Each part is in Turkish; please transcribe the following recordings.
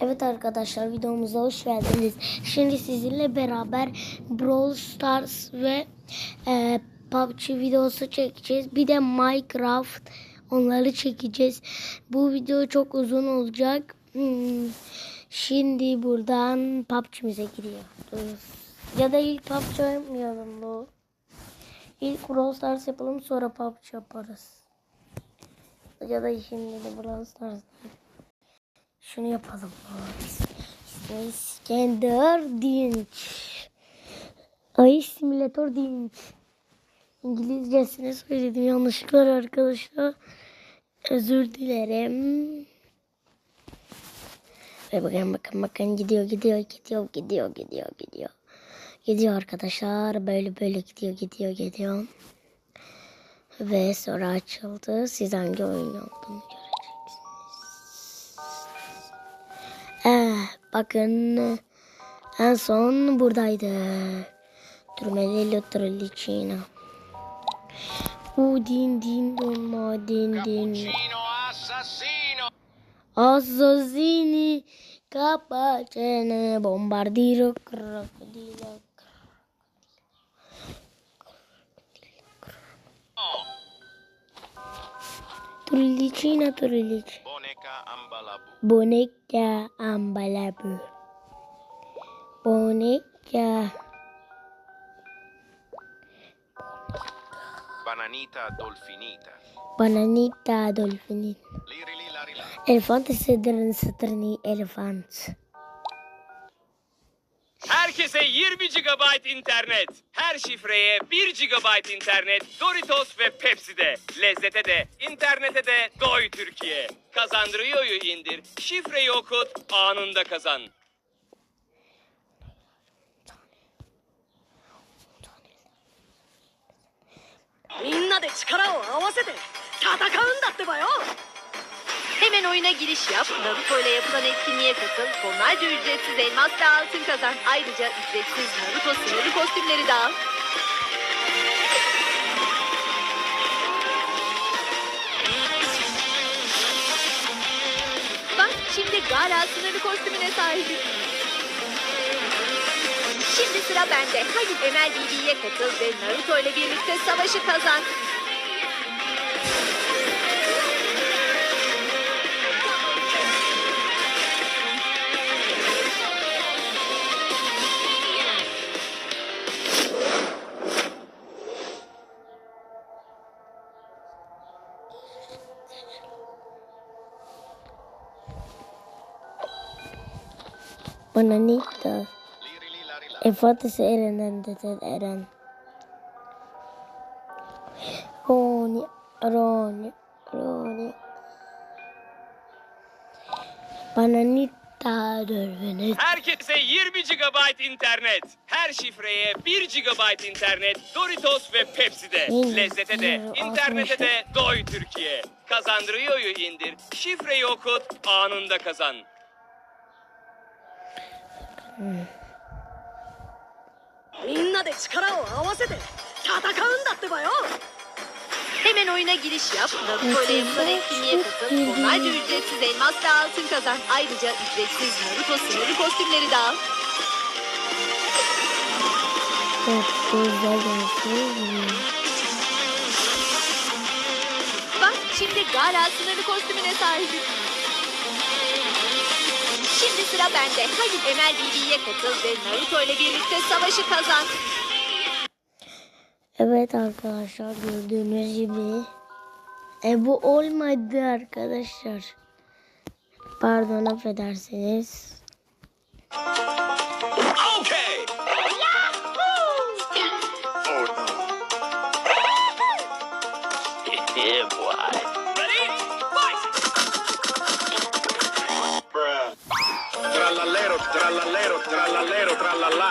Evet arkadaşlar videomuza hoş geldiniz. Şimdi sizinle beraber Brawl Stars ve e, PUBG videosu çekeceğiz. Bir de Minecraft onları çekeceğiz. Bu video çok uzun olacak. Hmm, Şimdi buradan PUBG'mize giriyoruz. Ya da ilk PUBG yapmayalım bu. İlk Brawl Stars yapalım sonra PUBG yaparız. Ya da şimdi de Brawl Stars şunu yapalım. İskender Dinç. Ay simülatör Dinç. İngilizcesini söyledim yanlışlıkla arkadaşlar. Özür dilerim. Ve bakın bakın bakın gidiyor gidiyor gidiyor gidiyor gidiyor gidiyor. Gidiyor arkadaşlar böyle böyle gidiyor gidiyor gidiyor. Ve sonra açıldı. Siz hangi oyun olduğunu Eh, bakın en son buradaydı. Turmelello Trellicina. U din din don ma din din. Assassini capacene bombardiro crocodilo. Lillicina Torellici. Boneca Ambalabu. Boneca Ambalabu. Boneca. Bananita Dolfinita. Bananita Dolfinita. Elephants and Saturni Elephants. Herkese 20 GB internet. Her şifreye 1 GB internet. Doritos ve Pepsi'de. Lezzete de, internete de Doy Türkiye. Kazandırıyor'yu indir. Şifreyi okut, anında kazan. Minna de Hemen oyuna giriş yap. Naruto ile yapılan etkinliğe katıl. Tonlarca ücretsiz elmas ve altın kazan. Ayrıca ücretsiz Naruto sınırlı kostümleri de al. Bak şimdi Gara sınırlı kostümüne sahibim. Şimdi sıra bende. Hadi MLBB'ye katıl ve Naruto ile birlikte savaşı kazan. İse Eren'den dedi Eren. Roni, Roni, Roni. Bananita dolfinin. Herkese 20 GB internet. Her şifreye 1 GB internet. Doritos ve Pepsi'de. Hmm, Lezzete de, internete de doy Türkiye. Kazandırıyor'yu indir. Şifreyi okut, anında kazan. みんなで力を合わせて戦うんだってばよ Hemen oyuna giriş yap. Naruto ile yapılan etkinliğe katıl. Tonlarca ücretsiz elmas ve altın kazan. Ayrıca ücretsiz Naruto sınırlı kostümleri de al. Çok güzel gözüküyor. Bak şimdi Gara sınırlı kostümüne sahibim. Sıra bende. Hadi MLBB'ye katıl ve Naruto ile birlikte savaşı kazan. Evet arkadaşlar gördüğünüz gibi. E bu olmadı arkadaşlar. Pardon affedersiniz. Okay! Trallallero, trallallà.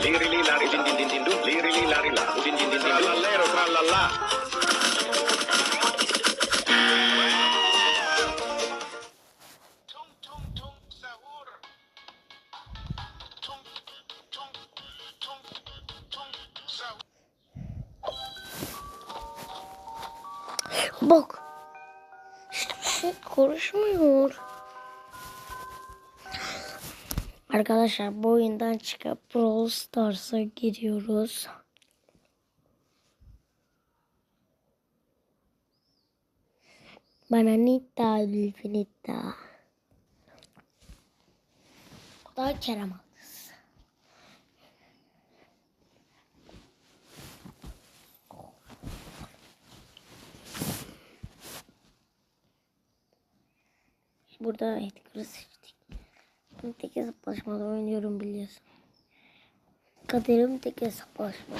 Lirili lari din din din din du, lirili lari la, din din din din. Tung tung tung tung sahur. Bak. Şşt, şşt. şey konuşmuyor. Arkadaşlar bu oyundan çıkıp Brawl Stars'a giriyoruz. Bananita, Delfinita. O da Kerem. Burada Edgar'ı seçtik. Tek hesaplaşmada oynuyorum biliyorsun. Kaderim tek hesaplaşma.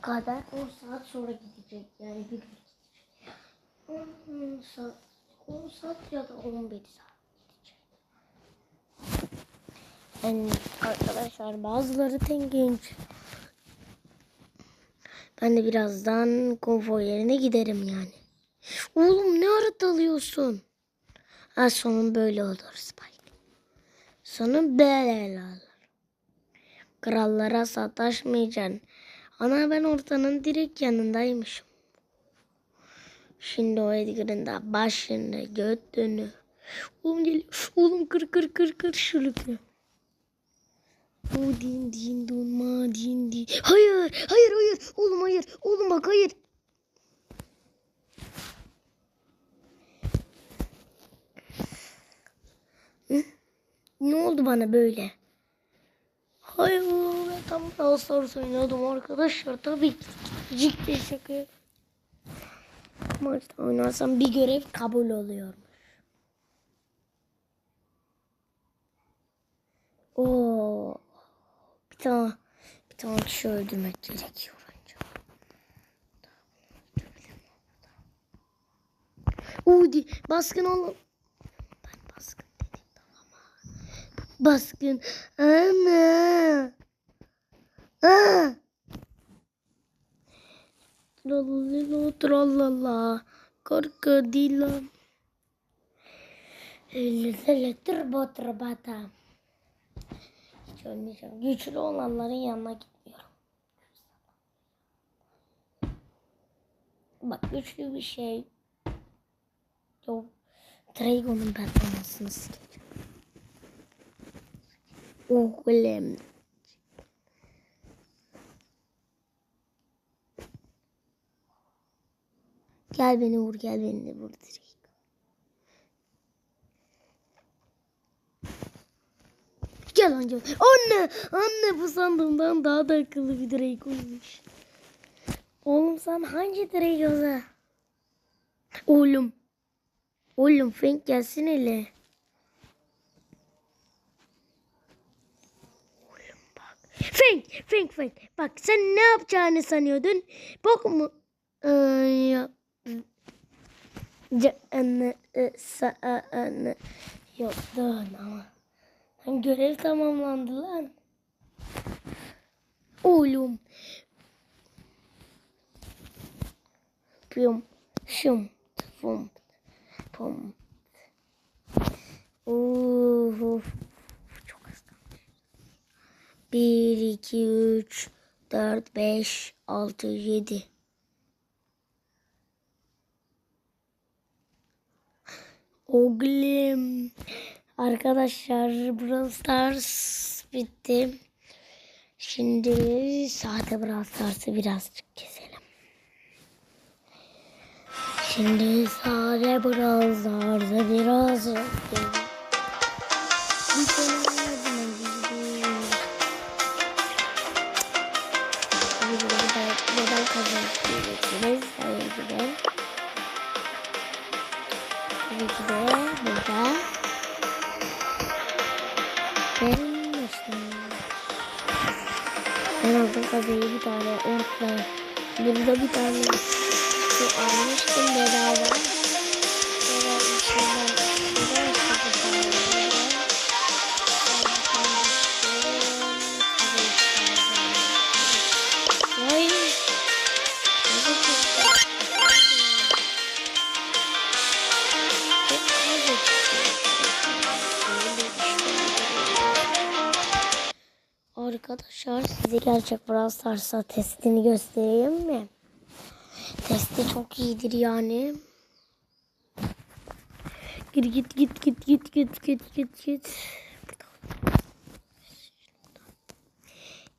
Kader 10 saat sonra gidecek. Yani bir gün gidecek. 10 saat, 10 saat ya da 11 saat gidecek. Yani arkadaşlar bazıları tek genç. Ben de birazdan konfor yerine giderim yani. Oğlum ne ara dalıyorsun? Ha sonun böyle olur Spike. Sonun böyle olur. Krallara sataşmayacaksın. Ana ben ortanın direkt yanındaymışım. Şimdi o Edgar'ın da başını götünü. Oğlum geliyor. Oğlum kır kır kır kır şuluklu. O din din dun ma din din. Hayır hayır hayır. Oğlum hayır. Oğlum bak hayır. Ne oldu bana böyle? Hayır ben tam Brawl Stars oynuyordum arkadaşlar. Tabii ki cik bir şaka. Maçta oynarsam bir görev kabul oluyormuş. Oo. Bir tane bir tane kişi öldürmek gerekiyor. Udi baskın olun. Ben baskın dedim tamam. Baskın. Ana. Aa. Trallalo trallala. Krokodilo. Lele turbo turbata. Hiç ölmeyeceğim. Güçlü olanların yanına gitmiyorum. Bak güçlü bir şey. Yok. Dragon'un performansını sikeceğim. Oğlum. Gel beni vur gel beni de vur direkt. Gel lan. Anne anne bu sandığımdan daha da akıllı bir direk olmuş. Oğlum sen hangi direk oza? Oğlum. Oğlum Frank gelsin hele. Oğlum bak. Frank, Frank, Frank. Bak sen ne yapacağını sanıyordun? Ee, ya. Canı sağını yoktan ama. Görev tamamlandı lan. Oğlum. Pum, şum, pum, pum. Uf, kalmış. 1, 2, 3, 4, 5, 6, 7. Oğlum. Arkadaşlar Brawl Stars bitti. Şimdi sade Brawl Stars'ı birazcık keselim. Şimdi sade Brawl Stars'ı birazcık keselim. Tabii ki de burada. Benim yaşım. Ben aldım kazayı bir tane orta. Burada bir tane su almıştım bedava. Arkadaşlar size gerçek Brawl Stars'a testini göstereyim mi? Testi çok iyidir yani. Git git git git git git git git git.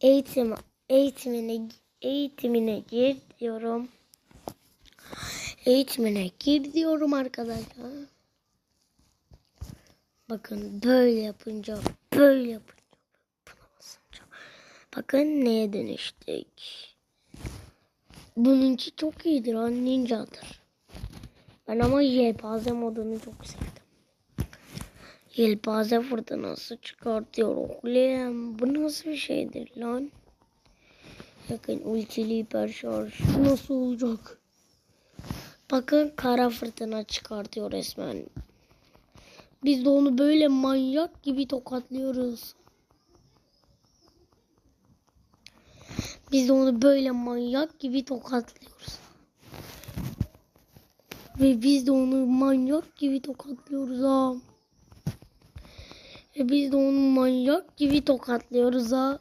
Eğitim eğitimine eğitimine gir diyorum. Eğitimine gir diyorum arkadaşlar. Bakın böyle yapınca böyle yapınca. Bakın neye dönüştük. Bununki çok iyidir ha ninjadır. Ben ama yelpaze modunu çok sevdim. Yelpaze fırtınası çıkartıyor oğlum. Bu nasıl bir şeydir lan? Bakın ultili hiper şarj. Nasıl olacak? Bakın kara fırtına çıkartıyor resmen. Biz de onu böyle manyak gibi tokatlıyoruz. Biz de onu böyle manyak gibi tokatlıyoruz. Ve biz de onu manyak gibi tokatlıyoruz ha. Ve biz de onu manyak gibi tokatlıyoruz ha.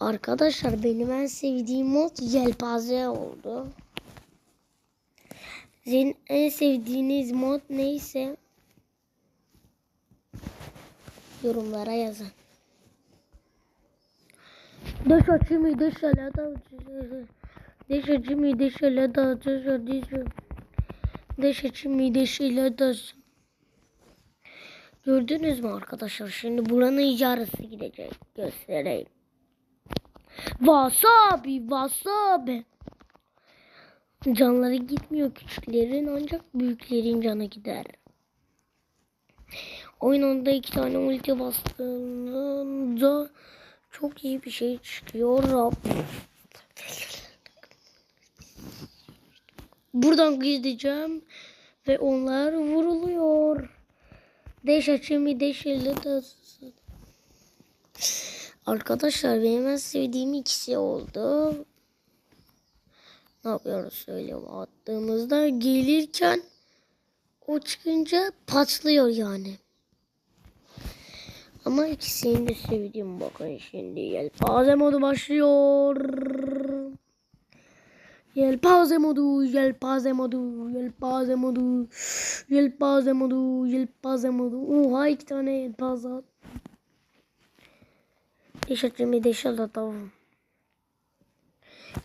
Arkadaşlar benim en sevdiğim mod yelpaze oldu. Sizin en sevdiğiniz mod neyse yorumlara yazın. Deixa time, deixa olhada. Deixa time, deixa olhada. Deixa, deixa. Deixa time, deixa olhada. Gördünüz mü arkadaşlar? Şimdi buranın yarısı gidecek. Göstereyim. Wasabi, wasabi. Canları gitmiyor küçüklerin ancak büyüklerin canı gider. Oyun onda iki tane ulti bastığında çok iyi bir şey çıkıyor. Buradan gideceğim ve onlar vuruluyor. Deş açımı deşeli de Arkadaşlar benim en sevdiğim ikisi oldu. Ne yapıyoruz söylüyorum attığımızda gelirken o çıkınca patlıyor yani. Ama ikisini de sevdiğim bakın şimdi yelpaze modu başlıyor. Yelpaze modu, yelpaze modu, yelpaze modu, yelpaze modu, yelpaze modu. Oha iki tane yelpaze at. Deşatçımı deşat atalım.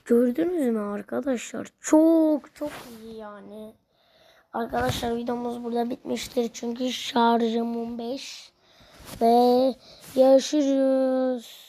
Gördünüz mü arkadaşlar? Çok çok iyi yani. Arkadaşlar videomuz burada bitmiştir. Çünkü şarjım 15. Ve görüşürüz.